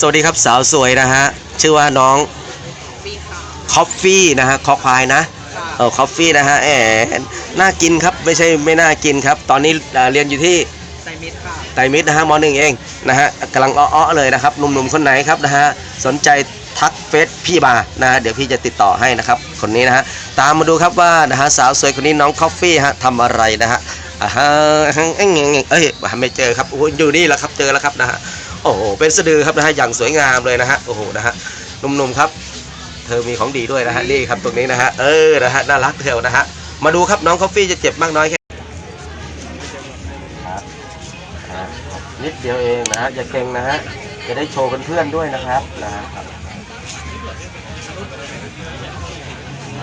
สวัสดีครับสาวสวยนะฮะ ชื่อว่าน้องปีค่ะคอฟฟี่นะฮะคอควายนะค่ะเออคอฟฟี่นะฮะแหมน่ากินครับไม่ใช่ไม่น่ากินครับ ตอนนี้อ่าเรียนอยู่ที่ไซมิดค่ะไตรมิตรนะฮะมหนึ่งเองนะฮะกำลังอ้อๆเลยนะครับหนุ่มๆคนไหนครับนะฮะสนใจทักเฟซพี่มานะฮะเดี๋ยวพี่จะติดต่อให้นะครับคนนี้นะฮะตามมาดูครับว่านะฮะสาวสวยคนนี้น้องคอฟฟี่ฮะทำอะไรนะฮะอ่าฮะเอ้ยเอ้ยไม่เจอครับโอ้โหอยู่นี่แหละครับเจอแล้วครับนะฮะ โอ้โหเป็นสะดือครับนะฮะอย่างสวยงามเลยนะฮะโอ้โหนะฮะหนุ่มๆครับ เธอมีของดีด้วยนะฮะนี่ครับตรงนี้นะฮะเออนะฮะน่ารักเทวนะฮะมาดูครับน้องคอฟฟี่จะเจ็บมากน้อยแค่ครับนะฮะนิดเดียวเองนะฮะอย่าเก่งนะฮะจะได้โชว์เพื่อนๆด้วยนะครับนะฮะ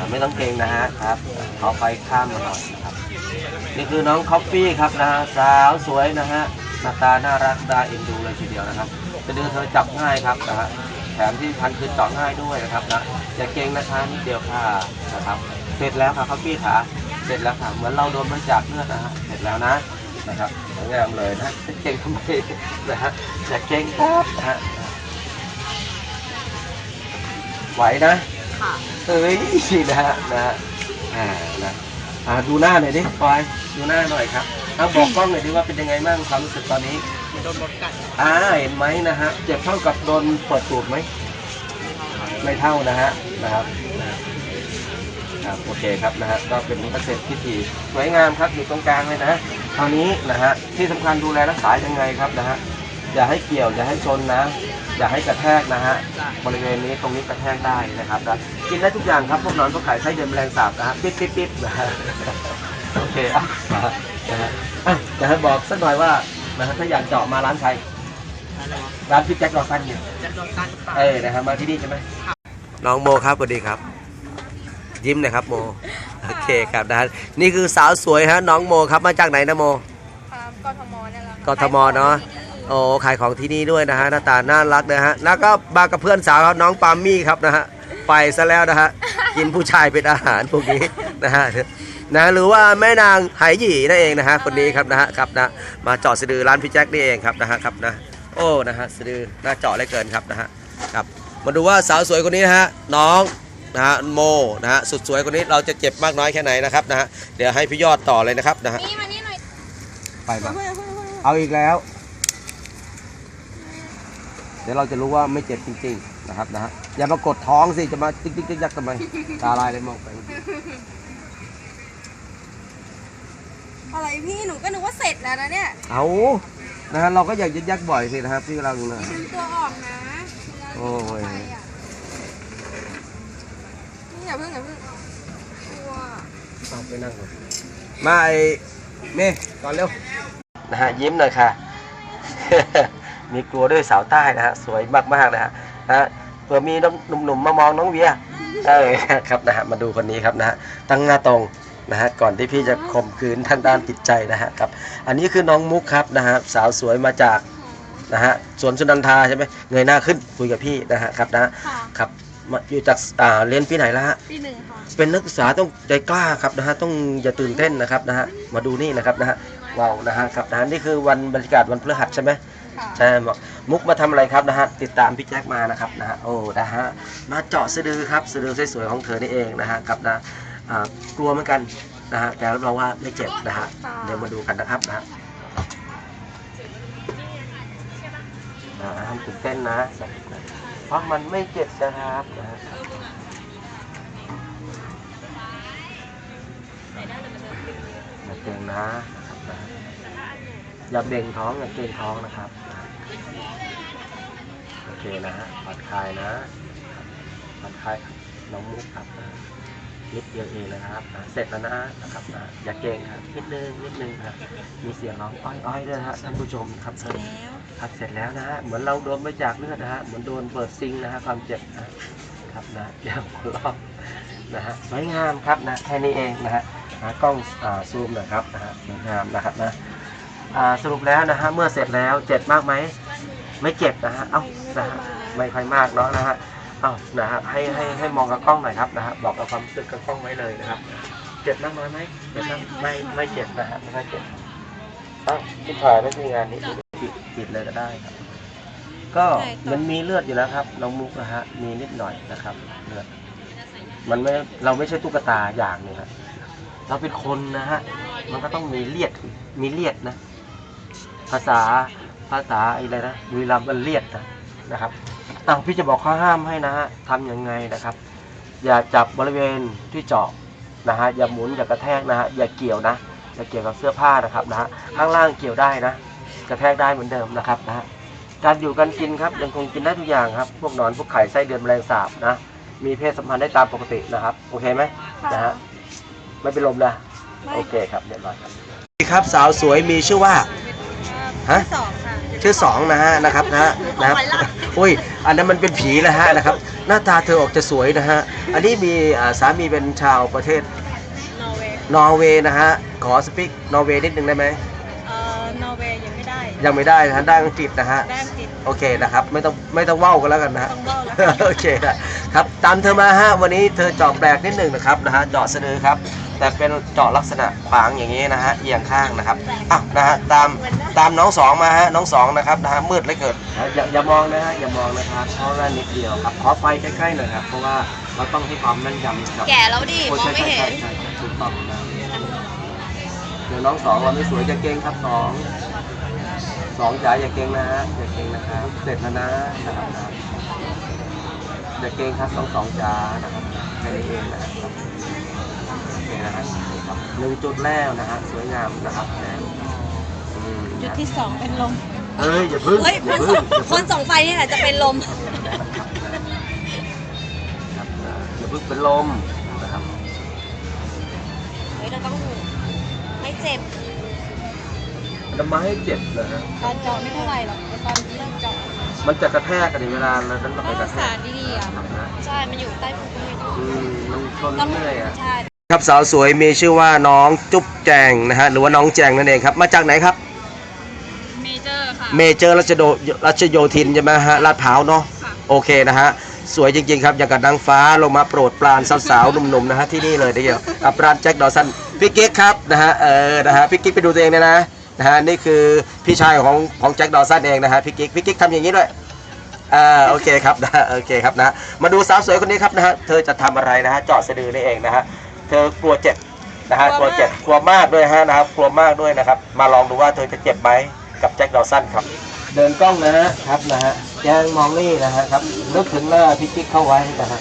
ไม่ต้องเก่งนะฮะครับเขาไปข้ามมาหน่อยนะครับนี่คือน้องคอฟฟี่ครับนะฮะสาวสวยนะฮะ หน้าตาน่ารักน่าเอ็นดูเลยทีเดียวนะครับจะเดินเธอจับง่ายครับนะฮะแถมที่พันคือเจาะง่ายด้วยนะครับนะอย่าเก่งนะคะนิดเดียวค่ะนะครับ เสร็จแล้วค่ะครับพี่ขาเสร็จแล้วค่ะเหมือนเราโดนบริจาคเลือดนะฮะเสร็จแล้วนะนะครับสวยงามเลยนะจะเก่งทำไมนะฮะอย่าเก่งครับนะฮะไหวนะค่ะเอ้ยนะฮะนะฮะอ่านะอ่าดูหน้าหน่อยดิปอยดูหน้าหน่อยครับ เอาบอกกล้องหน่อยดิว่าเป็นยังไงบ้างความรู้สึกตอนนี้โดนรถกัดอ่าเห็นไหมนะฮะเจ็บเท่ากับโดนเปิดตูดไหมไม่เท่านะฮะนะครับนะครับโอเคครับนะฮะก็เป็นเกษตรพิธีสวยงามครับอยู่ตรงกลางเลยนะคราวนี้นะฮะที่สำคัญดูแลรักษายังไงครับนะฮะอย่าให้เกี่ยวอย่าให้ชนนะ อย่าให้กระแทกนะฮะบริเวณนี้ตรงนี้กระแทกได้นะครับนะกินได้ทุกอย่างครับพวกหนอนพวกไข่ไส้เดือนแมลงสาบนะฮะปิ๊บปิ๊บปิ๊บนะฮะโอ เคอะนะฮะนะฮะอะจะให้บอกสักหน่อยว่านะฮะถ้าอยากเจาะมาร้านใครอะไรวะร้านพี่แจ็คดอสันเนี่ยจะโดนกัดปากเออนะครับมาที่นี่ใช่ไหมน้องโมครับสวัสดีครับ ยิ้มหนะครับโมโอเคครับนะฮะนี่คือสาวสวยฮะน้องโมครับมาจากไหนนะโมครับกทมเนี่ยแหละค่ะกทมเนาะโอ้ขายของที่นี่ด้วยนะฮะหน้าตาน่ารักนะฮะแล้วก็มากับเพื่อนสาวครับน้องปามี่ครับนะฮะไปซะแล้วนะฮะกินผู้ชายเป็นอาหารพวกนี้นะฮะ นะหรือว่าแม่นางไหหยี่นั่นเองนะฮะคนนี้ครับนะฮะครับนะมาเจาะสะดือร้านพี่แจ็คนี่เองครับนะฮะครับนะโอ้นะฮะสะดือน่าเจาะเหลือเกินครับนะฮะครับมาดูว่าสาวสวยคนนี้นะฮะน้องนะฮะโมนะฮะสุดสวยคนนี้เราจะเจ็บมากน้อยแค่ไหนนะครับนะฮะเดี๋ยวให้พี่ยอดต่อเลยนะครับนะฮะนี่มานี่หน่อยไปมาเอาอีกแล้ว เดี๋ยวเราจะรู้ว่าไม่เจ็บจริงๆนะครับนะฮะอย่ามากดท้องสิจะมาติ๊กติ๊กติ๊กยักทำไมตาลายเลยมองไป อะไรพี่หนูก็นึกว่าเสร็จแล้วนะเนี่ยเอานะฮะเราก็อยากยึดยักบ่อยสินะครับพี่เรานะ ดึงตัวออกนะโอ้ยไปอะนี่อย่าเพิ่งอย่าเพิ่งกลัวเอาไปนั่งก่อนมาไอ้เม่ก่อนเร็วนะฮะยิ้มหน่อยค่ะ มีกลัวด้วยสาวใต้นะฮะสวยมากๆนะฮะนะฮะเผื่อมีน้องหนุ่มๆมามองน้องเวียเออ ครับนะฮะมาดูคนนี้ครับนะฮะตั้งหน้าตรง นะฮะก่อนที่พี่จะข่มขืนทางด้านจิตใจนะฮะครับอันนี้คือน้องมุกครับนะฮะสาวสวยมาจากนะฮะสวนสุนันทาใช่ไหมเงยหน้าขึ้นคุยกับพี่นะฮะครับนะค่ะครับมาอยู่จากอ่าเรียนปีไหนแล้วฮะ ปีหนึ่งค่ะ เป็นนักศึกษาต้องใจกล้าครับนะฮะต้องอย่าตื่นเต้นนะครับนะฮะมาดูนี่นะครับนะฮะว้าวนะฮะครับนะฮะนี่คือวันบรรยากาศวันพฤหัสใช่ไหมค่ะใช่บอกมุกมาทำอะไรครับนะฮะติดตามพี่แจ็คมานะครับนะฮะโอ้นะฮะมาเจาะสะดือครับสะดือสวยๆของเธอนี่เองนะฮะครับนะอ่า กลัวเหมือนกันนะฮะแต่รับรองว่าไม่เจ็บนะฮะเดี๋ยวมาดูกันนะครับนะฮะห้ามตื่นเต้นนะเพราะมันไม่เจ็บนะครับนะฮะน่าเกรงนะอย่าเบ่งท้องอย่าเกรงท้องนะครับ โอเคนะฮะผ่อนคลายนะผ่อนคลายน้องมุกครับ นะนิดเดียวเองนะครับนะเสร็จแล้วนะนะครับนะอย่าเกรงครับนิดนึงนิดนึงครับมีเสียงร้องอ้อยๆด้วยนะฮะท่านผู้ชมครับเสร็จครับเสร็จแล้วนะฮะเหมือนเราโดนบริจาคเลือดนะฮะเหมือนโดนเปิดซิงค์นะฮะความเจ็บนะครับนะอย่าหัวเราะนะฮะสวยงามครับนะแค่นี้เองนะฮะหากล้องอ่าซูมหนะครับนะฮะสวยงามนะครับนะอ่าสรุปแล้วนะฮะเมื่อเสร็จแล้วเจ็บมากไหมไม่เจ็บนะฮะเอ้านะฮะไม่ค่อยมากเนาะนะฮะเอ้านะฮะให้ให้ให้มองกับกล้องหน่อยครับนะฮะบอกเอาความรู้สึกกับกล้องไว้เลยนะครับ เจ็บมากน้อยไหมเจ็บมากไม่ไม่เจ็บนะฮะไม่ค่อยเจ็บเอ้าที่ถ่ายไม่มีงานนี้ปิดปิดเลยก็ได้ครับ ก็ใช่ค่ะมันมีเลือดอยู่แล้วครับน้องมุกนะฮะมีนิดหน่อยนะครับเลือดมันไม่เราไม่ใช่ตุ๊กตาอย่างหนึงครับเราเป็นคนนะฮะ มันก็ต้องมีเลียด มีเลียดนะ ภาษา ภาษาอะไรนะบุรีรัมย์มันเลียดนะนะครับ อ้าวพี่จะบอกข้อห้ามให้นะฮะทำยังไงนะครับ อย่าจับบริเวณที่เจาะนะฮะอย่าหมุนอย่ากระแทกนะฮะอย่าเกี่ยวนะอย่าเกี่ยวกับเสื้อผ้านะครับนะฮะข้างล่างเกี่ยวได้นะ กระแทกได้เหมือนเดิมนะครับนะฮะการอยู่การกินครับยังคงกินได้ทุกอย่างครับ พวกหนอนพวกไข่ไส้เดือนแมลงสาบนะ มีเพศสัมพันธ์ได้ตามปกตินะครับ โอเคไหมนะฮะไม่เป็นลมนะไม่โอเคครับเรียบร้อยครับครับสาวสวยมีชื่อว่าฮะ สองค่ะ ชื่อสองนะฮะนะครับนะฮะนะครับอุ้ยอันนั้นมันเป็นผีแล้วฮะนะครับ หน้าตาเธอออกจะสวยนะฮะอันนี้มีอ่าสามีเป็นชาวประเทศนอร์เวย์นอร์เวย์นะฮะขอสปิกนอร์เวย์นิดนึงได้ไหม ยังไม่ได้นะฮะได้อังกฤษนะฮะ ได้อังกฤษโอเคนะครับ ไม่ต้องไม่ต้องเว้ากันแล้วกันนะฮะต้องเว้าแล้วโอเคนะครับ ตามเธอมาฮะวันนี้เธอเจาะแปลกนิดหนึ่งนะครับนะฮะเจาะสะดือครับ แต่เป็นเจาะลักษณะขวางอย่างนี้นะฮะเอียงข้างนะครับอะนะฮะตามตามน้องสองมาฮะน้องสองนะครับนะฮะมืดเหลยเกิดอย่าอย่ามองนะฮะอย่ามองนะครับเพราะว่านิดเดียวครับขอไฟใกล้ๆหน่อยครับเพราะว่าเราต้องให้ความแม่นยำกับแก่แล้วดิโอ้มองใช่ไม่ใช่เห็ใช่นใช่ถูกต้องนะเดี๋ยวน้องสองเราไม่สวยจะเก่งครับสอง สองจ๋าอย่าเก่งนะฮะอย่าเก่งนะครับเสร็จแล้วนะนะครับนะอย่าเก่งครับสองสองจ๋านะครับแค่นี้เองนะครับโอเคนะฮะนี่ครับหนึ่งจุดแล้วนะฮะสวยงามนะครับแหมอืมจุดที่สองเป็นลมเอ้ยอย่าพึ่งเฮ้ยอย่าคนพึ่ส่งงอย่าคพึ่นงส่งไฟนี่แหละจะเป็นลมครับอย่าพึ่งเป็นลมนะครับเฮ้ยเราต้องไม่เจ็บ ทำไมให้เจ็บเลยฮะตอนเจาะไม่เท่าไหร่หรอกแต่ตอนเริ่มเจาะมันจะกระแทกกันในเวลาเรานั้นเราไปต้องกรัระกแทษากดีๆอะนะใช่มันอยู่ใต้พุงไม่ต้องอืมมันชนต้องเรื่อยอะ ใช่ ครับสาวสวยมีชื่อว่าน้องจุ๊บแจงนะฮะหรือว่าน้องแจงนั่นเองครับ มาจากไหนครับ เมเจอร์ค่ะ เมเจอร์รัชโดรัชโยธินใช่ไหมฮะลาดพร้าวเนาะโอเคนะฮะสวยจริง ๆ ครับ อย่างกับนางฟ้าลงมาโปรดปรานสาวๆหนุ่มๆนะฮะที่นี่เลยทีเดียวกับปรานแจ็คดอสันพี่กิ๊กครับนะฮะเออนะฮะพี่กิ๊กไปดูตัวเองเลยนะ นะฮะนี่คือพี่ชายของของแจ็คดอสันเองนะฮะพี่กิ๊กพี่กิ๊กทำอย่างนี้ด้วยอ่าโอเคครับนะโอเคครับนะมาดูสาวสวยคนนี้ครับนะฮะเธอจะทำอะไรนะฮะเจาะสะดือนี่เองนะฮะเธอกลัวเจ็บนะฮะกลัวเจ็บกลัวมากด้วยฮะนะครับกลัวมากด้วยนะครับ มาลองดูว่าเธอจะเจ็บไหมกับแจ็คดอสันครับ เดินกล้องนะฮะครับนะฮะแจ้งมองนี่นะฮะครับนึกถึงหน้าพี่กิ๊กเข้าไว้นะฮะ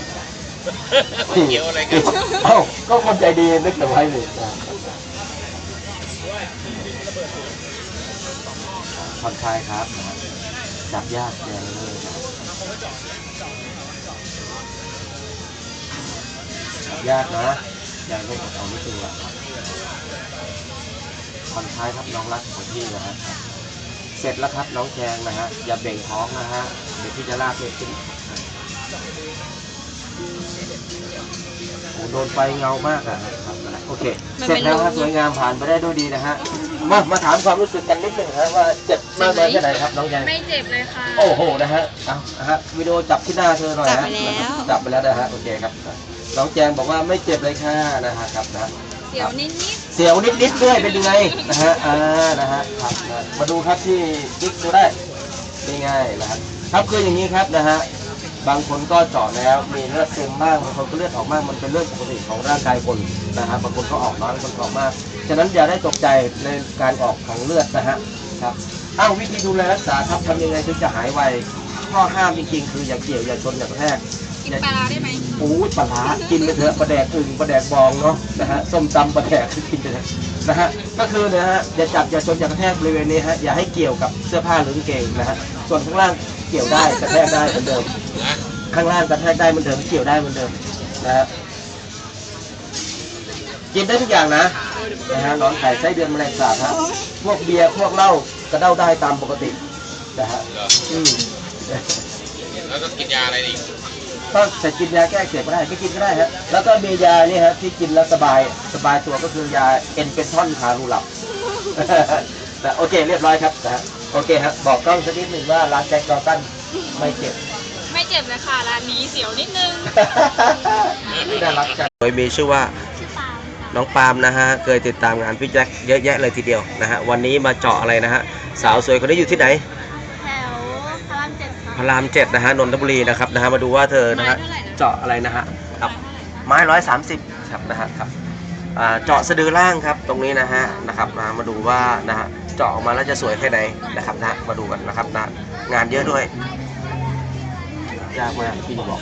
เกี่ยวอะไรกัน เอ้าก็คนใจดีนึกถึงไว้เลยนะ ผ่อนคลายครับนะฮะจับยากแรงเลยนะจับยากนะยางต้องเอาไม่ตัวผ่อนคลายครับน้องรักของพี่นะฮะเสร็จแล้วครับน้องแจงนะฮะอย่าเบ่งท้องนะฮะเดี๋ยวพี่จะลากเลยขึ้นโอ้โดนไฟเงามากอะครับนะโอเคมันเสร็เป็จนแล้วครับลมสวยงามผ่านไปได้ด้วยดีนะฮะ มามาถามความรู้สึกกันนิดหนึงครับว่าเจ็บมากน้อยแค่ไหนครับน้องแจงไม่เจ็บเลยค่ะ โอ้โหนะฮะเอานะฮะวิดีโอจับที่หน้าเธอหน่อยจับฮะไปแล้ว จับไปแล้วนะฮะโอเคครับน้องแจงบอกว่าไม่เจ็บเลยค่ะนะฮะครับนะเดี๋ยวนิดเสียวนิดๆด้วยเป็นยังไงนะฮะอ่านะฮะครับนะมาดูครับที่ติ๊กดูได้นี่ไงนะฮะครับคืออย่างนี้ครับนะฮะบางคนก็เจาะแล้วมีเลือดซึมบ้างบางคนก็เลือดออกมากมันเป็นเรื่องปกติของร่างกายคนนะฮะบางคนก็ออกน้อยบางคนก็ออกมาก ฉะนั้นอย่าได้ตกใจในการออกของเลือดนะฮะครับอ้าววิธีดูแลรักษาครับทำยังไงถึงจะหายไวข้อห้ามจริงๆคืออย่าเกี่ยวอย่าชนอย่ากระแทกๆกินปลาร้าได้ไหมโอ้ยปลาร้ากินไปเถอะปลาแดกอึ่งปลาแดกบองเนาะนะฮะส้มตำปลาแดกกินไปเถอะนะฮะก็คือนะฮะอย่าจับอย่าชนอย่ากระแทกบริเวณนี้ฮะอย่าให้เกี่ยวกับเสื้อผ้าหรือกางเกงนะฮะส่วนข้างล่างเกี่ยวได้กระแทกได้เหมือนเดิมข้างล่างกระแทกได้เหมือนเดิมเกี่ยวได้เหมือนเดิมนะฮะกินได้ทุกอย่างนะ นะฮะหนอนไข่ไส้เดือนแมลงสาบฮะพวกเบียร์พวกเหล้ากระเด้าได้ตามปกตินะฮะอืมแล้วก็กินยาอะไรอีกก็จะกินยาแก้อักเสบก็ได้ไม่กินก็ได้ฮะแล้วก็มียานี่ฮะที่กินแล้วสบายสบายตัวก็คือยาเอ็นเป็นท่อนคารูหลับ แต่โอเคเรียบร้อยครับนะฮะโอเคครับบอกกล้องสักนิดหนึ่งว่าร้านแจ็คดอตันไม่เจ็บ ไม่เจ็บเลยค่ะร้านนี้เสียวนิดนึง น่ารักจัง โดยมีชื่อว่าชื่อปาล์มค่ะ น้องปาล์มนะฮะเคยติดตามงานพี่แจ็คเยอะแยะเลยทีเดียวนะฮะวันนี้มาเจาะอะไรนะฮะสาวสวยคนนี้อยู่ที่ไหนแถวพระรามเจ็ดค่ะพระรามเจ็ดนะฮะนนทบุรีนะครับนะฮะมาดูว่าเธอนะฮะเจาะอะไรนะฮะครับไม้ร้อยสามสิบครับนะฮะครับอ่าเจาะสะดือล่างครับตรงนี้นะฮะนะครับนะมาดูว่านะฮะเจาะออกมาแล้วจะสวยแค่ไหนนะครับนะมาดูกันนะครับนะงานเยอะด้วยยากมากพี่จะบอก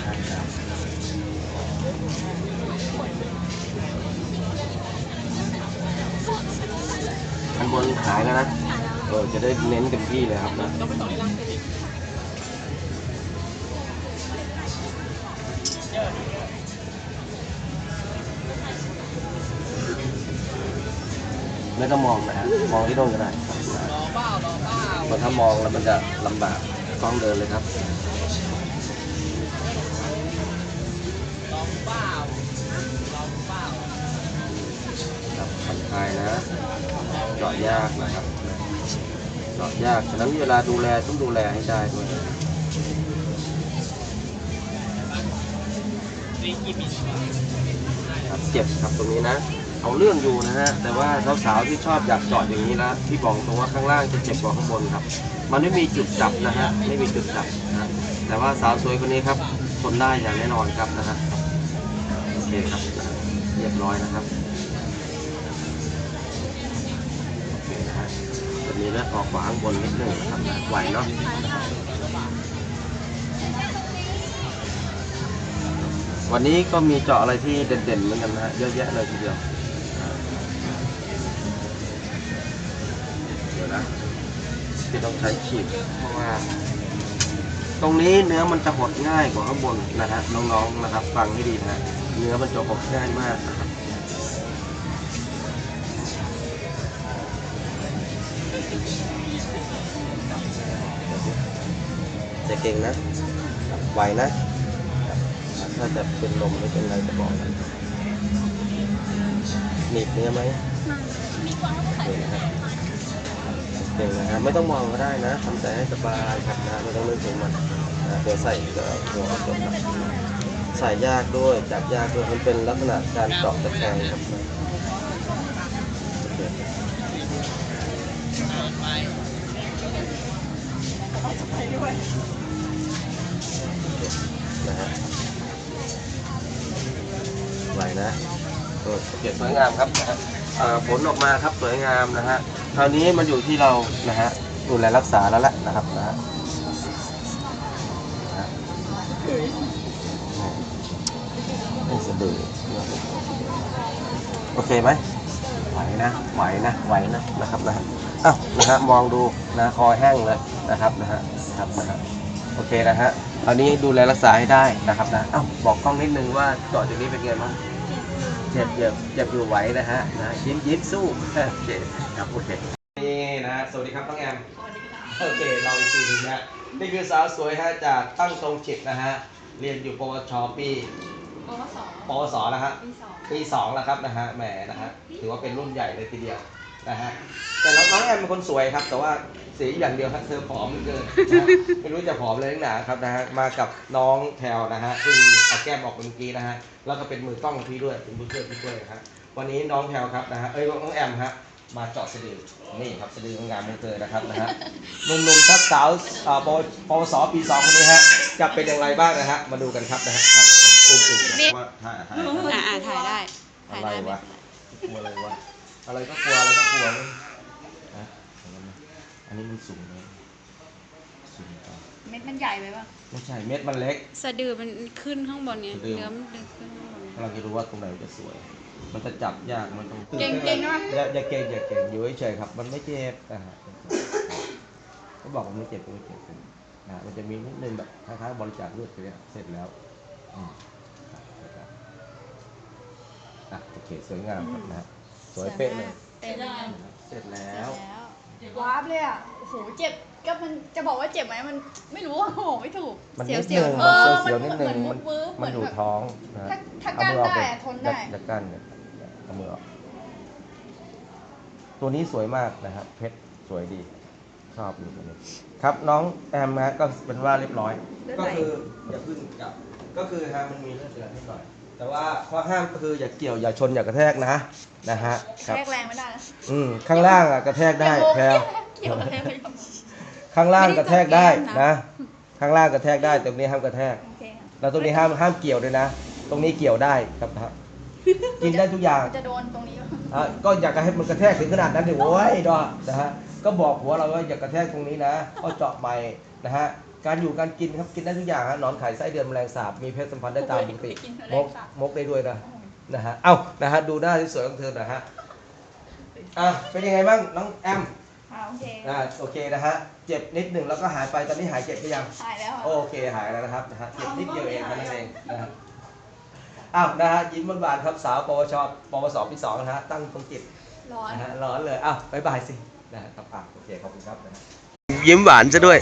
ขายแล้วนะ เออ จะได้เน้นเต็มที่เลยครับนะไม่ต้องมองนะฮะ มองที่โน่นก็ได้ครับรอเป้ารอเป้าเพราะถ้ามองแล้วมันจะลำบากกล้องเดินเลยครับ ครับผ่อนคลายนะ เจาะยากนะครับ เจาะยาก ฉะนั้นเวลาดูแลต้องดูแลให้ได้ด้วยครับเจ็บครับตรงนี้นะ เอาเรื่องอยู่นะฮะ แต่ว่าสาวๆที่ชอบอยากเจาะอย่างนี้นะที่บอกตรงว่าข้างล่างจะเจ็บกว่าข้างบนครับ มันไม่มีจุดจับนะฮะ ไม่มีจุดจับนะแต่ว่าสาวสวยคนนี้ครับทนได้อย่างแน่นอนครับนะฮะ โอเคครับ เรียบร้อยนะครับีเลือดออกขวาข้างบนนิดหนึ่งนะครับนะไหวเนาะวันนี้ก็มีเจาะอะไรที่เด่นๆเหมือนกันนะฮะเยอะแยะเลยทีเดียวเดี๋ยวนะที่ต้องใช้ขีดเพราะว่าตรงนี้เนื้อมันจะหดง่ายกว่าข้างบนนะฮะน้องๆนะครับ ฟังให้ดีนะฮะเนื้อมันจะหดง่ายมากนะครับ เก่งนะไหวนะ ถ้าจะเป็นลมไม่เป็นไรจะบอกนะหนีบเนื้อไหมเก่งนะครับเก่งนะครับไม่ต้องมองก็ได้นะทำใจให้สบายครับนะไม่ต้องเล่นถึงมันนะเดี๋ยวใส่ก็หัวจบนะใส่ยากด้วยจับยากด้วยมันเป็นลักษณะการเจาะตะแคงครับ โอเคสวยงามครับนะฮะอ่าผลออกมาครับสวยงามนะฮะคราวนี้มันอยู่ที่เรานะฮะดูแลรักษาแล้วแหละนะครับนะฮะนะฮะให้สะดือโอเคไหมไหวนะไหวนะไหวนะนะครับนะฮะอ้าวนะฮะมองดูนะคอแห้งเลยนะครับนะฮะครับนะฮะโอเคนะฮะคราวนี้ดูแลรักษาให้ได้นะครับนะอ้าวบอกกล้องนิดนึงว่าเจาะจุดนี้เป็นไงบ้าง เจ็บเจ็บเจ็บอยู่ไหวนะฮะนะยิ้มยิ้มสู้โอเคครับโอเคนี่นะฮะสวัสดีครับน้องแอมโอเคเราอีกทีหนึงนะนี่คือสาวสวยฮะจากตั้งตรงจิตนะฮะเรียนอยู่ปวชปีปวสปวสนะฮะปีสองปีสองแล้วครับนะฮะแหมนะฮะถือว่าเป็นรุ่นใหญ่เลยทีเดียว นะฮะแต่น้องน้องแอมเป็นคนสวยครับ แต่ว่าสีอย่างเดียวครับเธอผอมเหลือเกินนะฮะไม่รู้จะผอมเลยนักหนาครับนะฮะมากับน้องแพลวนะฮะซึ่งเอาแก้มออกเมื่อกี้นะฮะแล้วก็เป็นมือกล้องของพี่ด้วยเป็นผู้ช่วยพี่ด้วยนะฮะวันนี้น้องแพลวครับนะฮะเอ้ยน้องแอมฮะมาเจาะสะดือนี่ครับสะดืองามขอเธอนะครับนะฮะหนุ่มๆทับสาวอ่าปวปวสปีสองคนนี้ฮะจะเป็นอย่างไรบ้างนะฮะมาดูกันครับนะฮะครับอุ้มอุ้มว่าถ่ายถ่ายอ่าอ่าถ่ายได้อะไรวะกลัวอะไรวะ อะไรก็กลัวอะไรก็กลัวเลยนะอันนี้มันสูงเลยสูงไปเม็ดมันใหญ่ไปป่ะไม่ใช่เม็ดมันเล็ก สะดือมันขึ้นข้างบนเนี้ยสะดือเนื้อมันดึงขึ้นข้างบนกำลังจะรู้ว่าตรงไหนจะสวย มันจะจับยากมันต้องเก่งๆนะอย่าอย่าเก่งอย่าเก่งอยู่เฉยๆครับ มันไม่เจ็บนะฮะเขาบอกมันไม่เจ็บก็ไม่เจ็บนะมันจะมีนิดนึงแบบคล้ายๆบริจาคเลือดไปเนี่ยเสร็จแล้วอืมครับครับอะโอเคสวยงามครับนะฮะ สวยเป๊ะเลย เต็มแล้วเสร็จแล้ววาร์ปเลยอะโอ้โหเจ็บก็มันจะบอกว่าเจ็บไหมมันไม่รู้อะโอ้โหไม่ถูกมันเสีนิยวดเสียวนึงเออมันเสียวๆนิดนึงมันเหมืมัอนนวืบๆมันอยู่เหมือนแบบ ท้องนะถ้าถ้าเอมือออกกั้นได้เลยอะทนได้อย่ากั้นเนี่ยเอามือออกตัวนี้สวยมากนะครับเพชรสวยดี ชอบอยู่ตัวนี้ ครับน้องแอมนะก็เป็นว่าเรียบร้อย ก็คืออย่าพึ่งจับ ก็คือฮะมันมีเลือดเดือดนิดหน่อย แต่ว่าข้อห้ามก็คืออย่าเกี่ยวอย่าชนอย่ากระแทกนะนะฮะครับแทรกแรงไม่ได้นะอืมข้างล่างอะกระแทกได้แพลวเกี่ยวกับแทรกไม่ได้ข้างล่างกระแทกได้นะ ข้างล่างกระแทกได้ตรงนี้ห้ามกระแทก โอเคค่ะแล้วตรงนี้ห้ามห้ามเกี่ยวด้วยนะ ตรงนี้เกี่ยวได้ครับนะฮะกินได้ทุกอย่างมันจะโดนตรงนี้อะก็อยากจะให้มันกระแทกถึงขนาดนั้นเลยโว้ยดอนะฮะก็บอกหัวเราว่าอย่ากระแทกตรงนี้นะก็เจาะใหม่นะฮะ การอยู่การกินครับกินได้ทุกอย่างฮะหนอนไข่ไส้เดือนแมลงสาบมีเพศสัมพันธ์ได้ตามปกติมกมกได้ด้วยนะนะฮะเอ้านะฮะดูหน้าที่สวยของเธอหนะฮะอะเป็นยังไงบ้างน้องแอมอ่าโอเคอ่าโอเคนะฮะเจ็บนิดหนึ่งแล้วก็หายไปตอนนี้หายเจ็บหรือยังหายแล้วค่ะโอเคหายแล้วนะครับนะฮะเจ็บนิดเดียวเองแค่นั้นเองนะฮะอ้าวนะฮะยิ้มหวานๆครับสาวปวชปวสปีสองนะฮะตั้งตรงจิตร้อนนะฮะร้อนเลยอ้าวบายบายสินะครับอะโอเคขอบคุณครับนะยิ้มหวานซะด้วย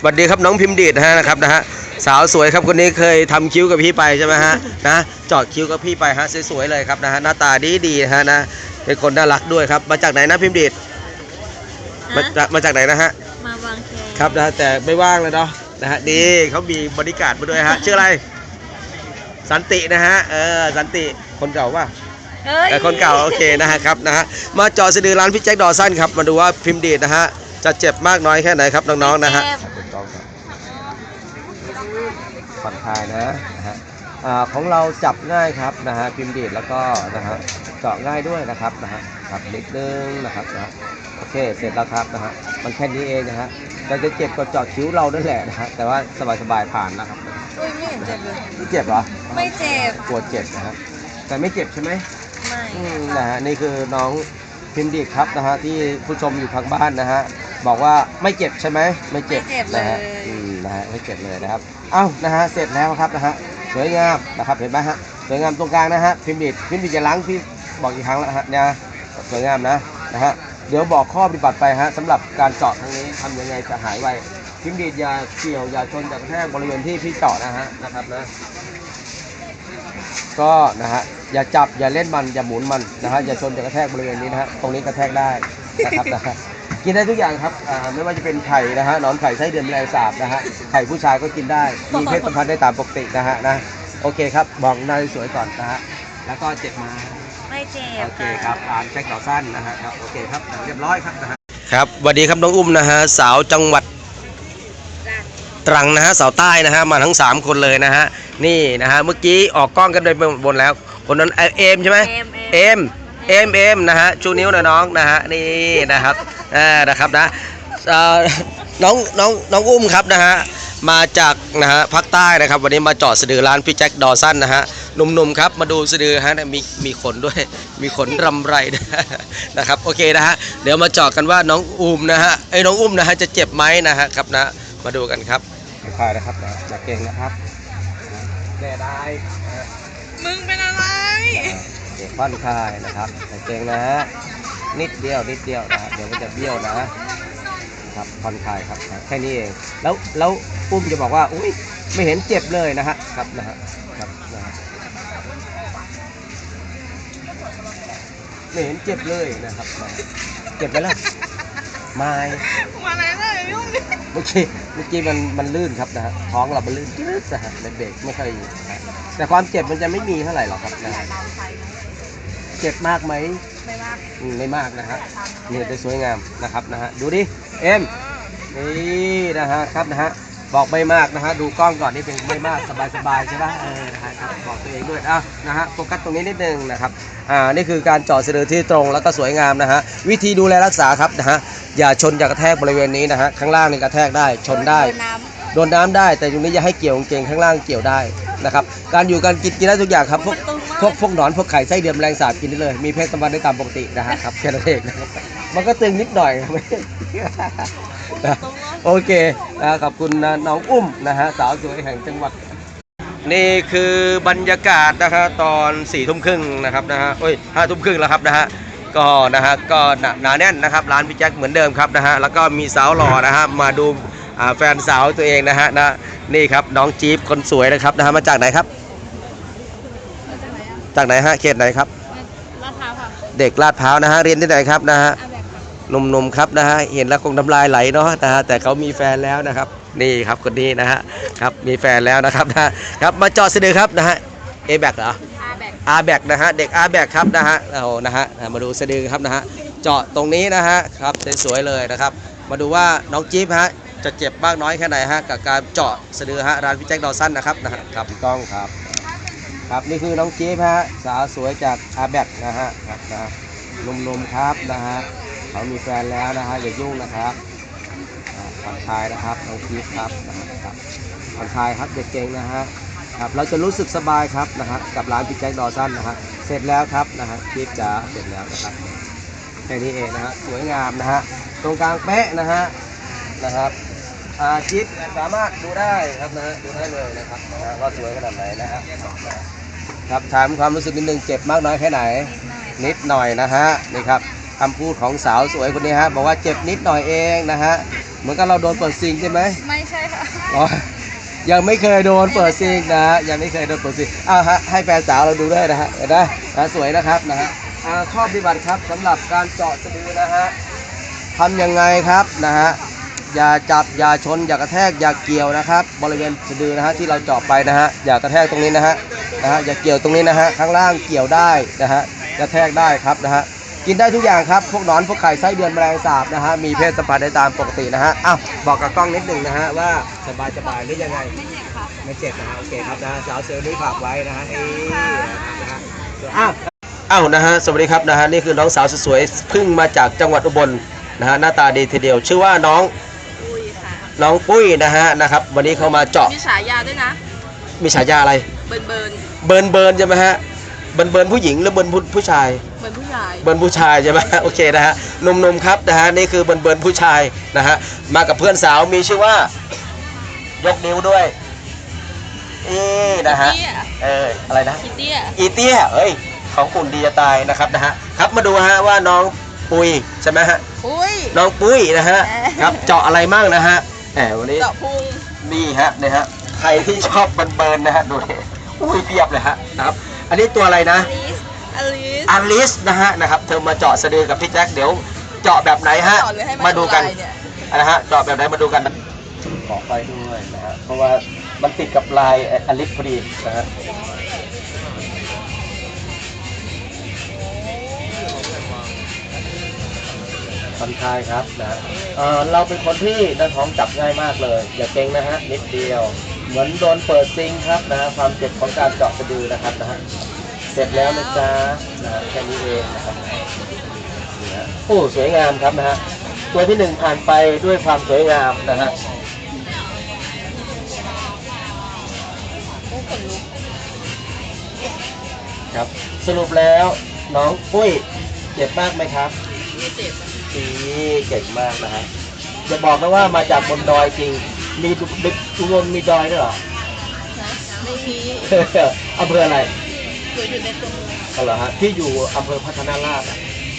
สวัสดีครับน้องพิมพ์ดีดนะฮะนะครับนะฮะสาวสวยครับคนนี้เคยทำคิ้วกับพี่ไปใช่ไหมฮะนะเจอดคิ้วกับพี่ไปฮะสวยๆเลยครับนะฮะหน้าตาดีดีๆนะฮะนะเป็นคนน่ารักด้วยครับ มาจากไหนนะพิมพ์ดีดมาจากมาจากไหนนะฮะมาบางแคครับนะฮะแต่ไม่ว่างเลยเนาะนะฮะดีเขามีบริการดมาด้วยฮะชื่ออะไรสันตินะฮะเออสันติคนเก่าป่ะเฮ้ยเออคนเก่าโอเคนะฮะครับนะฮะมาเจอสะดือร้านพี่แจ็คดอสันครับมาดูว่าพิมพ์ดีดนะฮะจะเจ็บมากน้อยแค่ไหนครับน้องๆนะฮะถูกต้อง ครับผ่อนคลายนะนะฮะอ่าของเราจับง่ายครับนะฮะพิมพ์ดีดแล้วก็นะฮะเจาะง่ายด้วยนะครับนะฮะครับนิดนึงนะครับนะฮะโอเคเสร็จแล้วครับนะฮะมันแค่นี้เองนะฮะแต่จะเจ็บกว่าเจาะคิ้วเรานั่นแหละนะฮะแต่ว่าสบายๆผ่านนะครับอุ้ยไม่เห็นเจ็บเลยไม่เจ็บเหรอไม่เจ็บปวดเจ็บนะฮะแต่ไม่เจ็บใช่ไหมไม่อืมนะฮะนี่คือน้องพิมพ์ดีดครับนะฮะที่ผู้ชมอยู่ทางบ้านนะฮะ บอกว่าไม่เจ็บใช่ไหมไม่เจ็บไม่เจ็บเลนะยฮะอืมนะฮะไม่เจ็บเลยนะครับเอ้านะฮะเสร็จแล้วครับนะฮะสวยงามนะครับเห็นไหมฮะสวยงามตรงกลางนะฮะพิมพ์ดีดพิมพ์ดีดจะล้างพี่บอกอีกครั้งแล้วฮะเนี่ยสวยงามนะนะฮะเดี๋ยวบอกข้อปฏิบัติไปฮะสำหรับการเจาะครั้งนี้ทำยังไงจะหายไวพิมพ์ดีดอย่าเกี่ยวอย่าชนอย่ากระแทกบริเวณที่พี่เจาะนะฮะนะครับนะ ก็นะฮะอย่าจับอย่าเล่นมันอย่าหมุนมันนะฮะอย่าชนอย่ากระแทกบริเวณนี้นะฮะตรงนี้กระแทกได้นะครับนะฮะ กินได้ทุกอย่างครับอ่าไม่ว่าจะเป็นไข่นะฮะหนอนไข่ไส้เดือนแมลงสาบนะฮะไข่ผู้ชายก็กินได้ มีเพศสัมพันธ์ได้ตามปกตินะฮะนะโอเคครับบอกหนายสวยก่อนนะฮะแล้วก็เจ็บมาไม่เจ็บโอเคครับอ่านแจ็คต่อสั้นนะฮะครับโอเคครับเรียบร้อยครับนะฮะครับสวัสดีครับน้องอุ้มนะฮะสาวจังหวัดตรังนะฮะสาวใต้นะฮะมาทั้ง 3 คนเลยนะฮะนี่นะฮะเมื่อกี้ออกกล้องกันโดยบนแล้ว คนนั้นเอ่อเอมใช่ไหมเอ็มเอมเอมเอมนะฮะชูนิ้วหนะน้องนะฮะนี่นะครับ อ่านะครับนะเอ่อน้องน้องน้องอุ้มครับนะฮะมาจากนะฮะภาคใต้นะครับ วันนี้มาจอดสะดือร้านพี่แจ็คดอสันนะฮะหนุ่มๆครับมาดูสะดือฮะเนี่ยมีมีขนด้วยมีขนรำไรด้วยนะครับโอเคนะฮะเดี๋ยวมาเจาะกันว่าน้องอุ้มนะฮะไอ้ยน้องอุ้มนะฮะจะเจ็บไหมนะฮะครับนะมาดูกันครับคลายนะครับนะอย่าเก่งนะครับแน่ได้นะฮะมึงเป็นอะไรเด็กผ่อนคลายนะครับใส่เกงนะฮะ นิดเดียวนิดเดียวนะฮะเดี๋ยวมันจะเบี้ยวนะครับผ่อนคลายครับแค่นี้เอง แล้วแล้วปุ้มจะบอกว่าอุ้ยไม่เห็นเจ็บเลยนะฮะครับนะฮะครับนะฮะไม่เห็นเจ็บเลยนะครับนะฮะเจ็บไปแล้วไม่มาไหนเลยยุ่งดิเมื่อกี้เมื่อกี้มันมันลื่นครับนะฮะท้องเรามันลื่นจืดนะฮะเบรกไม่ค่อยอยู่นะฮะแต่ความเจ็บมันจะไม่มีเท่าไหร่หรอกครับนะฮะเจ็บมากไหม ไม่มากอืมไม่มากนะฮะนี่จะสวยงามนะครับนะฮะดูดิเอ็มนี่นะฮะครับนะฮะบอกไม่มากนะฮะดูกล้องก่อนนี่เป็นไม่มากสบายๆใช่ไหมเออนะฮะครับบอกตัวเองด้วยอะนะฮะโฟกัสตรงนี้นิดนึงนะครับอ่านี่คือการเจาะสะดือที่ตรงแล้วก็สวยงามนะฮะวิธีดูแลรักษาครับนะฮะอย่าชนอย่ากระแทกบริเวณนี้นะฮะข้างล่างนี่กระแทกได้ชนได้โน้โดนน้ำได้แต่ตรงนี้อย่าให้เกี่ยวกางเกงข้างล่างเกี่ยวได้นะครับการอยู่การกินกินได้ทุกอย่างครับพวก พวกพวกหนอนพวกไข่ไส้เดือนแมลงสาบกินได้เลย มีเพศสัมพันธ์ได้ตามปกตินะฮะครับแค่นั้นเองนะครับมันก็ตึงนิดหน่อยนะโอเคนะขอบคุณนะน้องอุ้มนะฮะสาวสวยแห่งจังหวัด นี่คือบรรยากาศนะฮะตอนสี่ทุ่มครึ่งนะครับนะฮะโอ้ยห้าทุ่มครึ่งแล้วครับนะฮะก็นะฮะก็หนาหนาแน่นนะครับร้านพี่แจ็คเหมือนเดิมครับนะฮะแล้วก็มีสาวหล่อนะฮะมาดูแฟนสาวตัวเองนะฮะนะนี่ครับน้องจี๊บคนสวยนะครับนะฮะมาจากไหนครับ จากไหนอะจากไหนฮะเขตไหนครับลาดพร้าวค่ะเด็กลาดพร้าวนะฮะเรียนที่ไหนครับนะฮะอาแบกค่ะหนุ่มๆครับนะฮะเห็นแล้วคงน้ำลายไหลเนาะนะฮะแต่เขามีแฟนแล้วนะครับนี่ครับคนนี้นะฮะครับมีแฟนแล้วนะครับนะครับมาเจาะสะดือครับนะฮะเอแบกเหรอ อาแบกอาแบกนะฮะเด็กอาแบกครับนะฮะเอานะฮะมาดูสะดือครับนะฮะเจาะตรงนี้นะฮะครับสวยๆเลยนะครับ มาดูว่าน้องจี๊บฮะจะเจ็บมากน้อยแค่ไหนฮะกับการเจาะสะดือฮะร้านพี่แจ็คดอสันนะครับนะฮะครับถูกต้องครับ ครับนี่คือน้องจี๊บฮะสาวสวยจากอาแบกนะฮะครับนะหนุ่มๆครับนะฮะเขามีแฟนแล้วนะฮะอย่ายุ่งนะครับผ่อนคลายนะครับน้องจี๊บครับนะครับผ่อนคลายครับเด็กเก่งนะฮะครับเราจะรู้สึกสบายครับนะฮะกับร้านพี่แจ็คดอสันนะฮะเสร็จแล้วครับนะฮะจี๊บจ๋าเสร็จแล้วนะครับแค่นี้เองนะฮะสวยงามนะฮะตรงกลางเป๊ะนะฮะนะครับอาจิ๊บสามารถดูได้ครับนะฮะดูได้เลยนะครับนะฮะว่าสวยขนาดไหนนะฮะ ครับถามความรู้สึกนิดนึงเจ็บมากน้อยแค่ไหน นิดหน่อยนะฮะนี่ครับคำพูดของสาวสวยคนนี้ฮะบอกว่าเจ็บนิดหน่อยเองนะฮะเหมือนกับเราโดนเปิดซิงใช่ไหมไม่ใช่ค่ะอ๋อยังไม่เคยโดนเปิดซิงนะฮะยังไม่เคยโดนเปิดซิงอ้าวฮะให้แฟนสาวเราดูด้วยนะฮะเห็นไหมนะสวยนะครับนะฮะอ่าข้อปฏิบัติครับสำหรับการเจาะสะดือนะฮะทำยังไงครับนะฮะอย่าจับอย่าชนอย่ากระแทกอย่าเกี่ยวนะครับ บริเวณสะดือนะฮะที่เราเจาะไปนะฮะอย่ากระแทกตรงนี้นะฮะ นะฮะอย่าเกี่ยวตรงนี้นะฮะข้างล่างเกี่ยวได้นะฮะกระแทกได้ครับนะฮะกินได้ทุกอย่างครับ พวกหนอน พวกไข่ไส้เดือนแมลงสาบนะฮะ มีเพศสัมพันธ์ได้ตามปกตินะฮะ อ้าว บอกกับกล้องนิดหนึ่งนะฮะ ว่าสบายสบายหรือยังไง ไม่เจ็บค่ะไม่เจ็บนะฮะ โอเคครับนะฮะสาวเซลล์นี้ฝากไว้นะฮะเอ้นะฮะอ้าวอ้าวนะฮะ สวัสดีครับนะฮะ นี่คือน้องสาวสวยๆเพิ่งมาจากจังหวัดอุบลนะฮะ หน้าตาดีทีเดียว ชื่อว่าน้องอุ้ยค่ะ น้องปุ้ยนะฮะ นะครับ วันนี้เขามาเจาะ มีฉายาด้วยนะ มีฉายาอะไร เบิร์นเบิร์น เบิร์นเบิร์นใช่ไหมฮะเบิร์นเบิร์นผู้หญิงหรือเบิร์นผู้ผู้ชายเบิร์นผู้ใหญ่เบิร์นผู้ชายใช่ไหมโอเคนะฮะหนุ่มๆครับนะฮะนี่คือเบิร์นเบิร์นผู้ชายนะฮะมากับเพื่อนสาวมีชื่อว่า ยกนิ้วด้วยอีนะฮะเตี้ย เอออะไรนะ คิดเตี้ยอีเตี้ยเอ้ยของคุณดีจะตายนะครับนะฮะครับมาดูฮะว่าน้องปุยใช่ไหมฮะอุ้ย น้องปุ้ยนะฮะเอ๊ะครับเจาะอะไรมั่งนะฮะแหมวันนี้ เจาะพุง นี่ฮะนะฮะใครที่ชอบเบิร์นๆนะฮะดูดิ อุ้ยเพียบเลยฮะนะครับ อันนี้ตัวอะไรนะอลิสอลิสอลิสนะฮะนะครับ เธอมาเจาะสะดือกับพี่แจ็คเดี๋ยวเจาะแบบไหนฮะ เจาะหรือให้มันมาดูกันทำลายเนี่ย นะฮะเจาะแบบไหนมาดูกันขอไปด้วยนะฮะเพราะว่ามันติดกับลายอลิฟพอดีนะฮะผ่อนคลายครับนะเอ่อเราเป็นคนที่หน้าท้องจับง่ายมากเลย อย่าเกรงนะฮะนิดเดียวเห มือนโดนเปิดซิงค์ครับนะฮะความเจ็บของการเจาะสะดือนะครับนะฮะเสร็จแล้วนะจ๊ะนะฮะแค่นี้เองนะครับนี่ฮะโอ้สวยงามครับนะฮะตัวที่หนึ่งผ่านไปด้วยความสวยงามนะฮะโอ้ขนลุกครับสรุปแล้วน้องปุ้ยเจ็บมากไหมครับไม่เจ็บอะดีเก่งมากนะฮะจะบอกนะว่ามาจากบนดอยจริง มีดุดึกอุบลมีดอยด้วยเหรอนะไม่มีอำเภออะไรหนูอยู่ในตัวเมืองก็เหรอฮะที่อยู่อำเภอพัฒนาราชอะ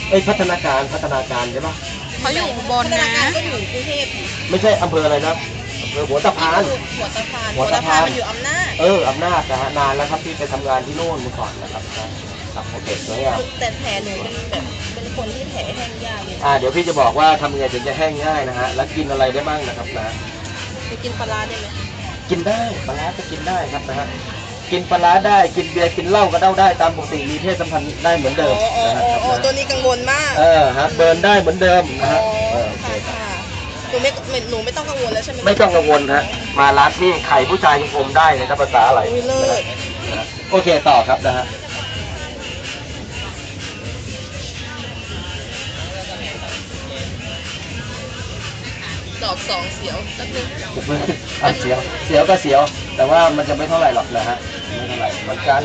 เอ้ยพัฒนาการพัฒนาการใช่ปะเขาอยู่อุบลนะก็อยู่กรุงเทพไม่ใช่อำเภออะไรนะอำเภอหัวตะพานหัวตะพานหัวตะพานมันอยู่อำนาจเอออำนาจนะฮะนานแล้วครับที่ไปทำงานที่โน่นเมื่อก่อนนะครับครับโอเคสวยงามแต่แผลหนูเป็นแบบเป็นคนที่แผลแห้งยากเลยอ่าเดี๋ยวพี่จะบอกว่าทำยังไงถึงจะแห้งง่ายนะฮะแล้วกินอะไรได้บ้างนะครับนะ ไปกินปลาร้าได้ไหมกินได้ปลาร้าก็กินได้ครับนะฮะกินปลาร้าได้กินเบียร์กินเหล้าก็เด้าได้ตามปกติมีเพศสัมพันธ์ได้เหมือนเดิมอ๋ออ๋อนะฮะอ๋อครับอ๋อนะตัวนี้กังวลมากเออฮะเบิร์นได้เหมือนเดิมนะฮะอ๋อเออโอเคค่ะครับค่ะหนูไม่ไม่หนูไม่ต้องกังวลแล้วใช่ไหมไม่ต้องกังวลฮะมาร้านนี่ไข่ผู้ชายยังอมได้เลยครับภาษาอะไรอุ้ยเลิศนะฮะโอเคต่อครับนะฮะ อกสองเสียวแป๊บนึงอะเสียวเสียวก็เสียว แต่ว่ามันจะไม่เท่าไหร่หรอกนะฮะไม่เท่าไหร่เหมือนกัน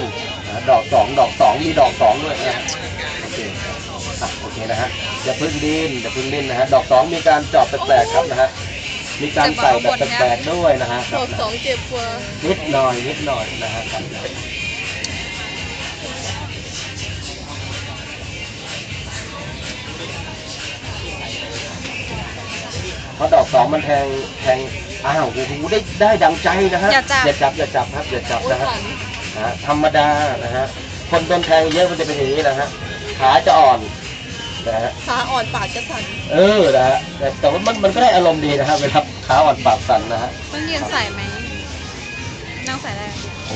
นะดอกสองดอกสองมีดอกสองด้วยนะฮะโอเคอะโอเคนะฮะอย่าพึ่งดิ้นอย่าพึ่งดิ้นนะฮะดอกสองมีการเจาะแปลกๆครับนะฮะมีการใส่แบบแปลกๆด้วยนะฮะคดรับอกสองเจ็บกว่านิดหน่อยนิดหน่อยนะฮะ รับเพราะดอกสองมันแทงแทงอ้าวโอ้โหได้ได้ดังใจนะฮะอย่าจับ อย่าจับอย่าจับครับอย่าจับอุ้ยนะฮะฝันนะฮะธรรมดานะฮะคนโดนแทงเยอะมันจะเป็นอย่างนี้นะฮะขาจะอ่อนนะฮะขาอ่อนปากจะสั่นเออนะฮะแต่แต่ว่ามันมันก็ได้อารมณ์ดีนะฮะเวลาขาอ่อนปากสั่นนะฮะต้องยืนใส่ไหมนั่งใส่ได้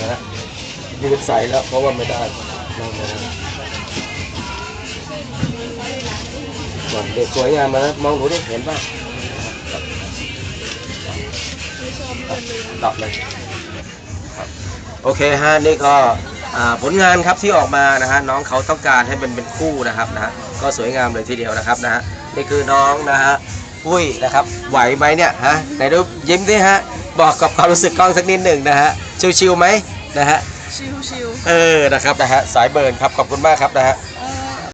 นะฮะยืนใส่แล้วเพราะว่าไม่ได้นั่งไม่ได้ก่อนเด็กสวยงามมานะมองดูดิเห็นป่ะ ตอบเลยครับโอเคฮะนี่ก็อ่าผลงานครับที่ออกมานะฮะน้องเขาต้องการให้เป็นเป็นคู่นะครับนะฮะก็สวยงามเลยทีเดียวนะครับนะฮะนี่คือน้องนะฮะปุ้ยนะครับไหวไหมเนี่ยฮะไหนดูยิ้มดิฮะบอกกับความรู้สึกกล้องสักนิดหนึ่งนะฮะชิวๆไหมนะฮะชิวชิวเออนะครับนะฮะสายเบิร์นครับขอบคุณมากครับนะฮะ